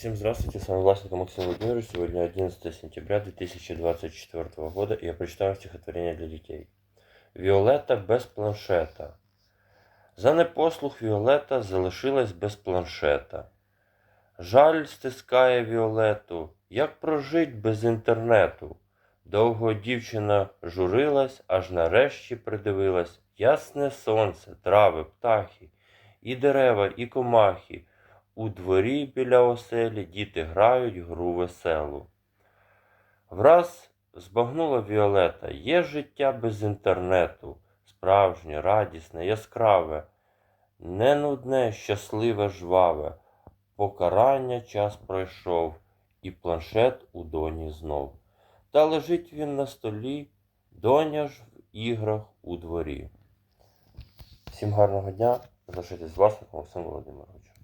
Всем здравствуйте, с вами Власенко Максим Владимирович. Сегодня 11 сентября 2024 года, и я прочитаю стихотворение для детей. Віолета без планшета. За непослух Віолета залишилась без планшета. Жаль стискає Віолету, як прожить без інтернету. Довго дівчина журилась, аж нарешті придивилась. Ясне сонце, трави, птахи, і дерева, і комахи. У дворі біля оселі діти грають гру веселу. Враз збагнула Віолета, є життя без інтернету, справжнє, радісне, яскраве, не нудне, щасливе, жваве. Покарання час пройшов, і планшет у доні знов. Та лежить він на столі, доня ж в іграх у дворі. Всім гарного дня, залишайтесь з власником Максим Володимирович.